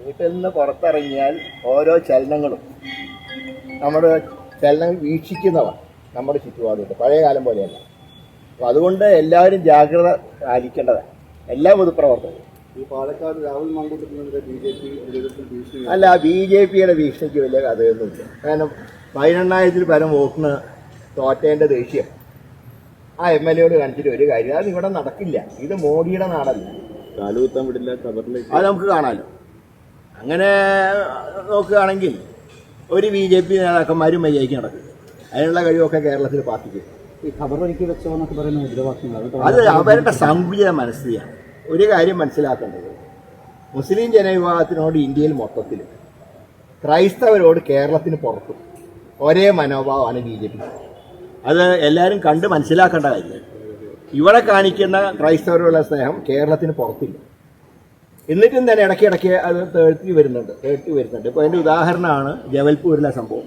വീട്ടിൽ നിന്ന് പുറത്തിറങ്ങിയാൽ ഓരോ ചലനങ്ങളും നമ്മുടെ ചലനം വീക്ഷിക്കുന്നവർ നമ്മുടെ ചുറ്റുപാടുണ്ട്. പഴയ കാലം പോലെയല്ല. അപ്പോൾ അതുകൊണ്ട് എല്ലാവരും ജാഗ്രത പാലിക്കേണ്ടതാണ്. എല്ലാ പൊതുപ്രവർത്തകരും ഈ പാലക്കാട് രാഹുൽ മാങ്കൂട്ടത്തിനെതിരെ ബി ജെ പി നേതൃത്വം ഭീഷണി അല്ല ബി ജെ പിയുടെ ഭീഷണിക്ക് വലിയ കഥയൊന്നുമില്ല. കാരണം പതിനെണ്ണായിരത്തിൽ പരം വോട്ടിന് തോറ്റേന്റെ ദേഷ്യം ആ എം എൽ എയോട് കാണിച്ചിട്ട് ഒരു കാര്യം അത് ഇവിടെ നടക്കില്ല. ഇത് മോഡിയുടെ നാടല്ല. കാലുകുത്താൻ വിടില്ല കബറിലേക്ക് അത് നമുക്ക് കാണാമല്ലോ അങ്ങനെ നോക്കുകയാണെങ്കിൽ ഒരു ബി ജെ പി നേതാക്കന്മാരും മര്യാദയ്ക്ക് നടക്കും. അതിനുള്ള കഴിവൊക്കെ കേരളത്തിൽ പാർട്ടിക്ക്. ഈ ഖബർ ഒരുക്കി വെച്ചോ എന്നൊക്കെ പറയുന്ന മുദ്രാവാക്യങ്ങൾ അത് അവരുടെ സങ്കുചിത മനസ്ഥിതിയാണ്. ഒരു കാര്യം മനസ്സിലാക്കേണ്ടത്. മുസ്ലിം ജനവിഭാഗത്തിനോട് ഇന്ത്യയിൽ മൊത്തത്തിൽ ക്രൈസ്തവരോട് കേരളത്തിന് പുറത്തും ഒരേ മനോഭാവമാണ് ബി ജെ പി. അത് എല്ലാവരും കണ്ട് മനസ്സിലാക്കേണ്ട കാര്യമാണ് ഇവിടെ കാണിക്കുന്ന ക്രൈസ്തവരോടുള്ള സ്നേഹം കേരളത്തിന് പുറത്തില്ല. എന്നിട്ടും തന്നെ ഇടയ്ക്ക് ഇടയ്ക്ക് അത് തേഴ്ത്തി വരുന്നുണ്ട് തേഴ്ത്തി വരുന്നുണ്ട്. ഇപ്പോൾ അതിന്റെ ഉദാഹരണമാണ് ജബൽപൂരിലെ സംഭവം.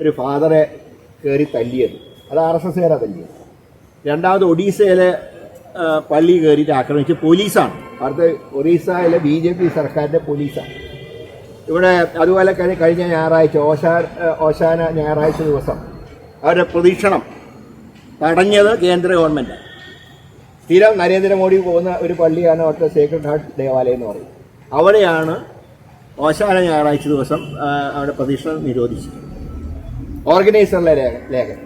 ഒരു ഫാദറെ കയറി തല്ലിയത്. അത് ആർ എസ് തല്ലിയത്. രണ്ടാമത് ഒഡീസയിലെ പള്ളി കയറിയിട്ട് ആക്രമിച്ച പോലീസാണ്. അടുത്ത ഒറീസയിലെ ബി ജെ പി സർക്കാരിന്റെ പോലീസാണ്. ഇവിടെ അതുപോലെ കഴിഞ്ഞ കഴിഞ്ഞ ഞായറാഴ്ച ഓശാ ഓശാന ഞായറാഴ്ച ദിവസം അവരുടെ പ്രതീക്ഷണം തടഞ്ഞത് കേന്ദ്ര ഗവൺമെന്റ് സ്ഥിരം നരേന്ദ്രമോദി പോകുന്ന ഒരു പള്ളിയാണ് അവിടുത്തെ സേക്രഡ് ഹാർട്ട് ദേവാലയം എന്ന് പറയും അവിടെയാണ് ഓശാന ഞായറാഴ്ച ദിവസം അവിടെ പ്രതീക്ഷ നിരോധിച്ചത്. ഓർഗനൈസറിലെ ലേഖ ലേഖനം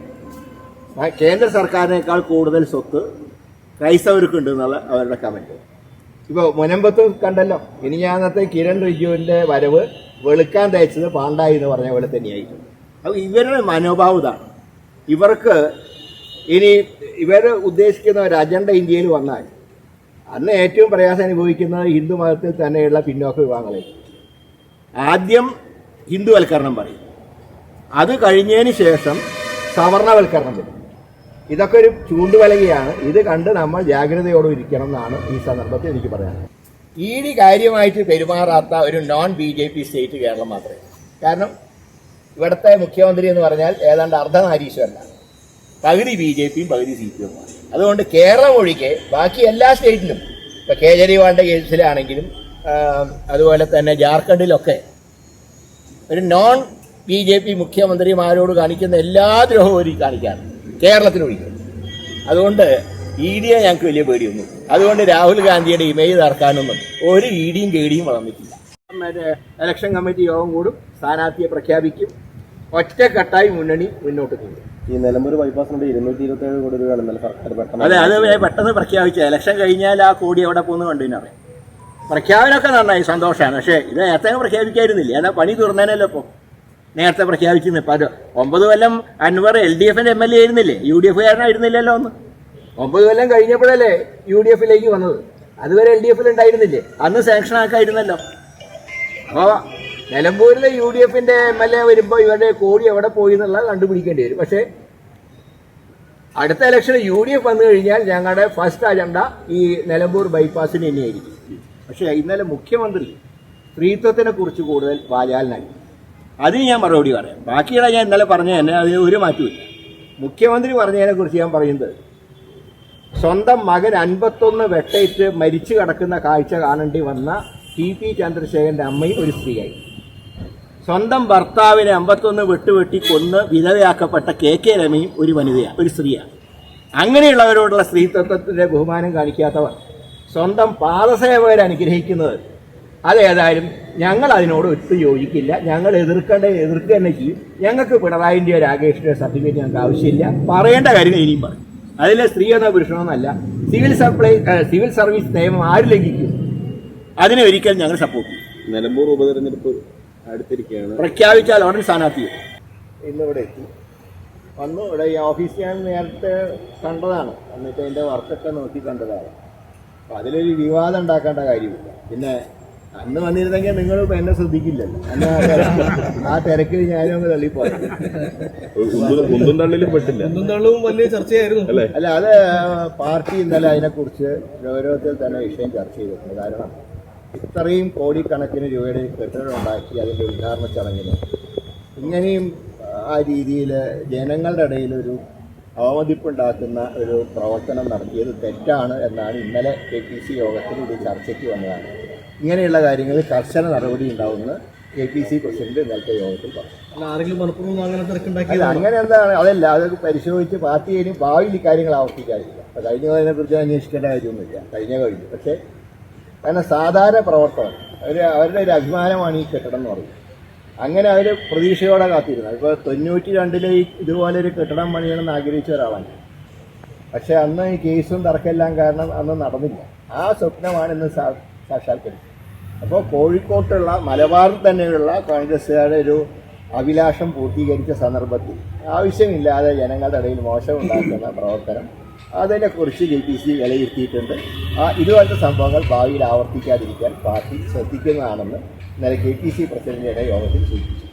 കേന്ദ്ര സർക്കാരിനേക്കാൾ കൂടുതൽ സ്വത്ത് ക്രൈസ്തവർക്കുണ്ട് എന്നുള്ള അവരുടെ കമന്റ് ഇപ്പോൾ മുനമ്പത്ത് കണ്ടല്ലോ ഇനി ഞാൻ അന്നത്തെ കിരൺ റിജുവിന്റെ വരവ് വെളുക്കാൻ തയ്ച്ചത് പാണ്ടായി എന്ന് പറഞ്ഞ പോലെ തന്നെയായിരിക്കും അപ്പോൾ ഇവരുടെ മനോഭാവം ഇതാണ്. ഇവർക്ക് ഇനി ഇവർ ഉദ്ദേശിക്കുന്ന ഒരു അജണ്ട ഇന്ത്യയിൽ വന്നാൽ അന്ന് ഏറ്റവും പ്രയാസം അനുഭവിക്കുന്നത് ഹിന്ദു മതത്തിൽ തന്നെയുള്ള പിന്നോക്ക വിഭാഗങ്ങളിൽ. ആദ്യം ഹിന്ദുവൽക്കരണം പറയും. അത് കഴിഞ്ഞതിന് ശേഷം സവർണവൽക്കരണം വരും. ഇതൊക്കെ ഒരു ചൂണ്ടുവലകയാണ്. ഇത് കണ്ട് നമ്മൾ ജാഗ്രതയോടെ ഇരിക്കണം എന്നാണ് ഈ സന്ദർഭത്തിൽ എനിക്ക് പറയാനുള്ളത്. ഇ ഡി കാര്യമായിട്ട് പെരുമാറാത്ത ഒരു non B J P state Keralam മാത്രമേ. കാരണം ഇവിടുത്തെ മുഖ്യമന്ത്രി എന്ന് പറഞ്ഞാൽ ഏതാണ്ട് അർദ്ധനാരീശ്വരനാണ്. പകുതി ബി ജെ പിയും പകുതി സി പി എമ്മുമാണ് അതുകൊണ്ട് കേരളം ഒഴികെ ബാക്കി എല്ലാ സ്റ്റേറ്റിലും ഇപ്പം കേജരിവാളിന്റെ കേസിലാണെങ്കിലും അതുപോലെ തന്നെ ജാർഖണ്ഡിലൊക്കെ ഒരു നോൺ ബി ജെ പി മുഖ്യമന്ത്രിമാരോട് കാണിക്കുന്ന എല്ലാ ദ്രോഹവും കാണിക്കാറ് കേരളത്തിനൊഴികെ അതുകൊണ്ട് ഇ ഡിയെ ഞങ്ങൾക്ക് വലിയ പേടിയൊന്നും അതുകൊണ്ട് രാഹുൽ ഗാന്ധിയുടെ ഇമേജ് തറക്കാനൊന്നും ഒരു ഇ ഡിയും കേടിയും വളർന്നിട്ടില്ല. മറ്റേ ഇലക്ഷൻ കമ്മിറ്റി യോഗം കൂടും സ്ഥാനാർത്ഥിയെ പ്രഖ്യാപിക്കും ഒറ്റക്കെട്ടായി മുന്നണി മുന്നോട്ട് പോകും ഈ നിലമ്പൂർ ബൈപ്പാസിന്റെ ഇരുന്നൂറ്റി ഇരുപത്തി ഏഴ് കോടി രൂപയാണ് ഇന്നലെ സർക്കാർ പെട്ടെന്ന് അതെ അത് പെട്ടെന്ന് പ്രഖ്യാപിച്ച ഇലക്ഷൻ കഴിഞ്ഞാൽ ആ കോടി എവിടെ പോകുന്നു കണ്ടുവിനറിയാം പ്രഖ്യാപനമൊക്കെ നന്നായി സന്തോഷമാണ്. പക്ഷേ ഇത് നേരത്തെ പ്രഖ്യാപിക്കായിരുന്നില്ല? എന്നാ പണി തീർന്നേനല്ലോ ഇപ്പോൾ നേരത്തെ പ്രഖ്യാപിച്ചിരുന്നു. ഇപ്പം അത് ഒമ്പത് കൊല്ലം അൻവർ എൽ ഡി എഫിന്റെ എം എൽ എ ആയിരുന്നില്ലേ? യു ഡി എഫ് കാരനായിരുന്നില്ലല്ലോ ഒന്ന് ഒമ്പത് കൊല്ലം കഴിഞ്ഞപ്പോഴല്ലേ യു ഡി എഫിലേക്ക് വന്നത്? അതുവരെ എൽ ഡി എഫിൽ ഉണ്ടായിരുന്നില്ലേ? അന്ന് സാങ്ഷൻ ആക്കായിരുന്നല്ലോ. അപ്പോൾ നിലമ്പൂരിലെ യു ഡി എഫിന്റെ എം എൽ എ വരുമ്പോൾ ഇവരുടെ കോടി എവിടെ പോയി എന്നുള്ളത് കണ്ടുപിടിക്കേണ്ടി വരും. പക്ഷേ അടുത്ത ഇലക്ഷൻ യു ഡി എഫ് വന്നു കഴിഞ്ഞാൽ ഞങ്ങളുടെ ഫസ്റ്റ് അജണ്ട ഈ നിലമ്പൂർ ബൈപ്പാസിന് തന്നെയായിരിക്കും. പക്ഷേ ഇന്നലെ മുഖ്യമന്ത്രി സ്ത്രീത്വത്തിനെ കുറിച്ച് കൂടുതൽ വാചാലനായി അതിന് ഞാൻ മറുപടി പറയാം. ബാക്കിയുള്ള ഞാൻ ഇന്നലെ പറഞ്ഞ തന്നെ അതിന് ഒരു മാറ്റമില്ല മുഖ്യമന്ത്രി പറഞ്ഞതിനെ കുറിച്ച് ഞാൻ പറയുന്നത് സ്വന്തം മകൻ അൻപത്തൊന്ന് വെട്ടേറ്റ് മരിച്ചു കിടക്കുന്ന കാഴ്ച കാണേണ്ടി വന്ന ടി പി ചന്ദ്രശേഖരന്റെ അമ്മയും ഒരു സ്ത്രീയായി. സ്വന്തം ഭർത്താവിനെ അമ്പത്തൊന്ന് വെട്ടുവെട്ടി കൊന്ന് വിധവയാക്കപ്പെട്ട കെ കെ രമയും ഒരു വനിതയാണ് ഒരു സ്ത്രീയാണ് അങ്ങനെയുള്ളവരോടുള്ള സ്ത്രീത്വത്തിന്റെ ബഹുമാനം കാണിക്കാത്തവർ സ്വന്തം പാദസേവകരെ അനുഗ്രഹിക്കുന്നത്. അതേതായാലും ഞങ്ങൾ അതിനോട് ഒത്തു യോജിക്കില്ല. ഞങ്ങൾ എതിർക്കേണ്ട എതിർക്കുക തന്നെ ചെയ്യും. ഞങ്ങൾക്ക് പിണറായിന്റെയോ രാകേഷിന്റെയോ സർട്ടിഫിക്കറ്റ് ഞങ്ങൾക്ക് ആവശ്യമില്ല. പറയേണ്ട കാര്യങ്ങൾ ഇനിയും പറയും. അതിലെ എന്നോ പുരുഷനോന്നല്ല സിവിൽ സപ്ലൈ സിവിൽ സർവീസ് നിയമം ആര് ലംഘിക്കും അതിനെ ഒരിക്കലും ഞങ്ങൾ സപ്പോർട്ട് ചെയ്യും നിലമ്പൂർ ഉപതെരഞ്ഞെടുപ്പ് അടുത്തിരിക്കുകയാണ്. പ്രഖ്യാപിച്ചാൽ ഉടൻ സ്ഥാനാർത്ഥി. ഇന്നിവിടെ എത്തി. വന്നു. ഇവിടെ ഈ ഓഫീസ് ഞാൻ നേരത്തെ കണ്ടതാണ്. എന്നിട്ട് അതിന്റെ വർക്കൊക്കെ നോക്കി കണ്ടതാണ്. അപ്പം അതിലൊരു വിവാദം ഉണ്ടാക്കേണ്ട കാര്യമില്ല. പിന്നെ അന്ന് വന്നിരുന്നെങ്കിൽ നിങ്ങൾ എന്നെ ശ്രദ്ധിക്കില്ലല്ലോ. അന്ന് ആ തിരക്ക്- ആ തിരക്കിൽ ഞാനും അങ്ങ് തള്ളിപ്പോയി. കുന്തും തള്ളിലും പെട്ടില്ല. തള്ളവും വലിയ ചർച്ചയായിരുന്നു. അല്ലേ? അല്ല അത് പാർട്ടി ഇന്നലെ അതിനെക്കുറിച്ച് ഗൗരവത്തിൽ തന്നെ വിഷയം ചർച്ച ചെയ്തിട്ടുണ്ട്. കാരണം ഇത്രയും കോടിക്കണക്കിന് രൂപയുടെ കെട്ടിടം ഉണ്ടാക്കി അതിന്റെ ഉദ്ഘാടന ചടങ്ങിന്. ഇങ്ങനെയും ആ രീതിയിൽ ജനങ്ങളുടെ ഇടയിൽ ഒരു അവമതിപ്പുണ്ടാക്കുന്ന ഒരു പ്രവർത്തനം നടത്തിയത് തെറ്റാണ് എന്നാണ് ഇന്നലെ കെ പി സി യോഗത്തിൽ ഇത് ചർച്ചയ്ക്ക് വന്നതാണ്. ഇങ്ങനെയുള്ള കാര്യങ്ങളിൽ കർശന നടപടി ഉണ്ടാവുമെന്ന് കെ പി സി പ്രസിഡന്റ് ഇന്നലത്തെ യോഗത്തിൽ പറഞ്ഞു. അങ്ങനെ എന്താണ് അതല്ല അതൊക്കെ പരിശോധിച്ച് പാർട്ടി ഇനി ഭാവിയിൽ കാര്യങ്ങൾ ആവർത്തിക്കാറില്ല. അപ്പോൾ കഴിഞ്ഞതിനെ കുറിച്ച് അന്വേഷിക്കേണ്ട കാര്യമൊന്നുമില്ല. കഴിഞ്ഞ കഴിഞ്ഞു പക്ഷേ കാരണം സാധാരണ പ്രവർത്തകർ അവർ അവരുടെ ഒരു അഭിമാനമാണ് ഈ കെട്ടിടം എന്ന് പറയുന്നത്. അങ്ങനെ അവർ പ്രതീക്ഷയോടെ കാത്തിരുന്നത് ഇപ്പോൾ തൊണ്ണൂറ്റി രണ്ടിലെ ഈ ഇതുപോലെ ഒരു കെട്ടിടം പണിയണമെന്ന് ആഗ്രഹിച്ച ഒരാളാണ് പക്ഷേ അന്ന് ഈ കേസും തർക്കമെല്ലാം കാരണം അന്ന് നടന്നില്ല. ആ സ്വപ്നമാണ് ഇന്ന് സാക്ഷാത്കരിച്ചത്. അപ്പോൾ കോഴിക്കോട്ടുള്ള മലബാറിൽ തന്നെയുള്ള കോൺഗ്രസ്സുകാരുടെ ഒരു അഭിലാഷം പൂർത്തീകരിച്ച സന്ദർഭത്തിൽ ആവശ്യമില്ലാതെ ജനങ്ങളുടെ ഇടയിൽ മോശമുണ്ടാക്കുന്ന പ്രവർത്തനം അതിനെക്കുറിച്ച് ജെ പി സി വിലയിരുത്തിയിട്ടുണ്ട്. ഇതുപോലത്തെ സംഭവങ്ങൾ ഭാവിയിൽ ആവർത്തിക്കാതിരിക്കാൻ പാർട്ടി ശ്രദ്ധിക്കുന്നതാണെന്ന് ഇന്നലെ കെ പി സി പ്രസിഡന്റിന്റെ യോഗത്തിൽ സൂചിപ്പിച്ചു.